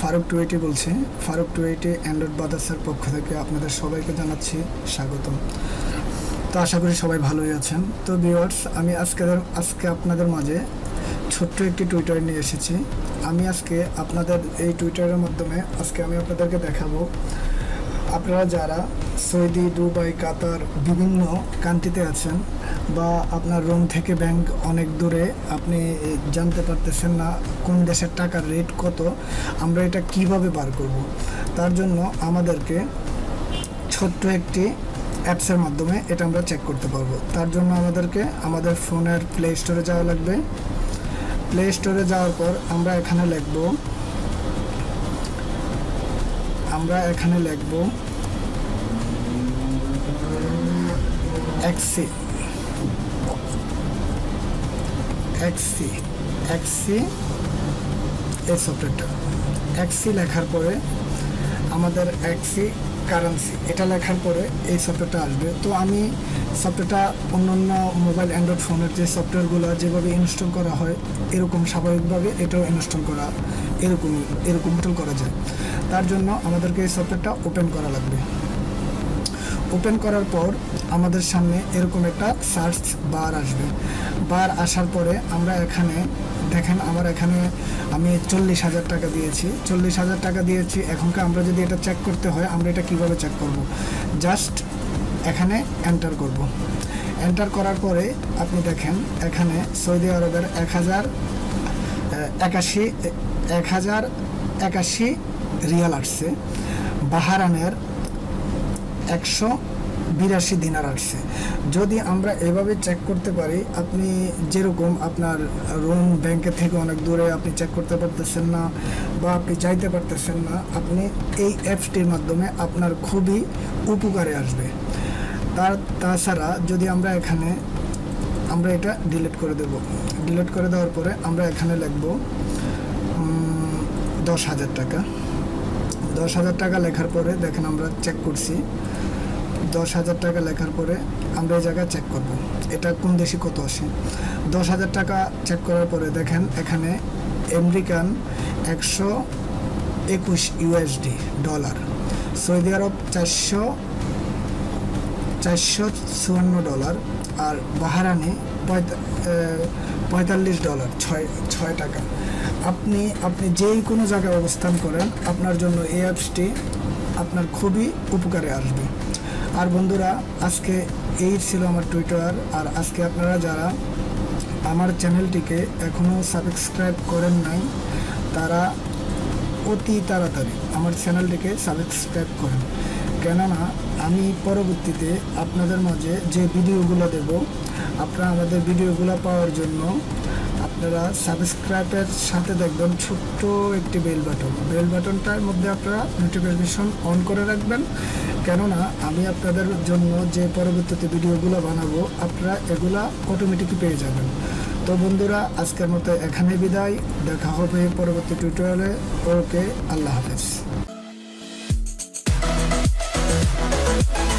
ফারুক টুয়েটি বলছি, ফারুক টুয়েটি অ্যান্ড্রয়েড বাদাসার পক্ষ থেকে আপনাদের সবাইকে জানাচ্ছি স্বাগতম। তো আশা করি সবাই ভালোই আছেন। তো বিওয়ার্স আমি আজকে আজকে আপনাদের মাঝে ছোট্ট একটি টুইটার নিয়ে এসেছি। আমি আজকে আপনাদের এই টুইটারের মাধ্যমে আজকে আমি আপনাদেরকে দেখাবো আপনারা যারা সৌদি, দুবাই, কাতার বিভিন্ন কান্ট্রিতে আছেন বা আপনার রুম থেকে ব্যাংক অনেক দূরে, আপনি জানতে পারতেছেন না কোন দেশের টাকার রেট কত, আমরা এটা কীভাবে বার করব। তার জন্য আমাদেরকে ছোট্ট একটি অ্যাপসের মাধ্যমে এটা আমরা চেক করতে পারব। তার জন্য আমাদেরকে আমাদের ফোনের প্লে স্টোরে যাওয়া লাগবে। প্লে স্টোরে যাওয়ার পর আমরা এখানে লিখব আমরা এখানে লিখব এক্সি এক্সি এক্সি এই সফটওয়্যারটা এক্সি লেখার পরে আমাদের এক্সি কারেন্সি এটা লেখার পরে এই সফটওয়্যারটা আসবে। তো আমি সফটওয়্যারটা অন্য অন্য মোবাইল অ্যান্ড্রয়েড ফোনের যে সফটওয়্যারগুলো যেভাবে ইনস্টল করা হয়, এরকম স্বাভাবিকভাবে এটাও ইনস্টল করা, এরকম এরকম করা যায়। তার জন্য আমাদেরকে এই সফটওয়্যারটা ওপেন করা লাগবে। ওপেন করার পর আমাদের সামনে এরকম একটা সার্চ বার আসবে। বার আসার পরে আমরা এখানে, দেখেন আমার এখানে আমি চল্লিশ হাজার টাকা দিয়েছি। চল্লিশ হাজার টাকা দিয়েছি এখনকার আমরা যদি এটা চেক করতে হয়, আমরা এটা কীভাবে চেক করব? জাস্ট এখানে এন্টার করব। এন্টার করার পরে আপনি দেখেন, এখানে সৌদি আরবের এক হাজার একাশি এক হাজার একাশি রিয়াল আসছে। বাহারানের একশো বিরাশি দিনার আসছে। যদি আমরা এভাবে চেক করতে পারি, আপনি যেরকম আপনার রুম ব্যাংকে থেকে অনেক দূরে আপনি চেক করতে পারতেছেন না বা আপনি চাইতে পারতেছেন না, আপনি এই অ্যাপসটির মাধ্যমে আপনার খুবই উপকারে আসবে। তার, তাছাড়া যদি আমরা এখানে, আমরা এটা ডিলিট করে দেব। ডিলিট করে দেওয়ার পরে আমরা এখানে লিখব দশ হাজার টাকা। দশ হাজার টাকা লেখার পরে, দেখেন আমরা চেক করছি। দশ হাজার টাকা লেখার পরে আমরা এই জায়গায় চেক করব। এটা কোন দেশে কত আসে? দশ হাজার টাকা চেক করার পরে দেখেন, এখানে আমেরিকান একশো একুশ ইউএসডি ডলার, সৌদি আরব চারশো চারশো চুয়ান্ন ডলার আর বাহারানি পঁয়তাল্লিশ ডলার, ছয় ছয় টাকা। আপনি আপনি যেই কোনো জায়গায় অবস্থান করেন, আপনার জন্য এই অ্যাপসটি আপনার খুবই উপকারে আসবে। আর বন্ধুরা, আজকে এই ছিল আমার টুইটার, আর আজকে আপনারা যারা আমার চ্যানেলটিকে এখনও সাবস্ক্রাইব করেন নাই, তারা অতি তাড়াতাড়ি আমার চ্যানেলটিকে সাবস্ক্রাইব করেন। কেননা, আমি পরবর্তীতে আপনাদের মাঝে যে ভিডিওগুলো দেব, আপনারা আমাদের ভিডিওগুলো পাওয়ার জন্য আপনারা সাবস্ক্রাইবের সাথে দেখবেন ছোট্ট একটি বেল বাটন। বেল বাটনটার মধ্যে আপনারা নোটিফিকেশন অন করে রাখবেন। কেননা, আমি আপনাদের জন্য যে পরবর্তীতে ভিডিওগুলো বানাবো, আপনারা এগুলা অটোমেটিকই পেয়ে যাবেন। তো বন্ধুরা, আজকের মতো এখানে বিদায়। দেখা হবে পরবর্তী টিউটোরিয়ালে ওকে, আল্লাহ হাফেজ। Thank you.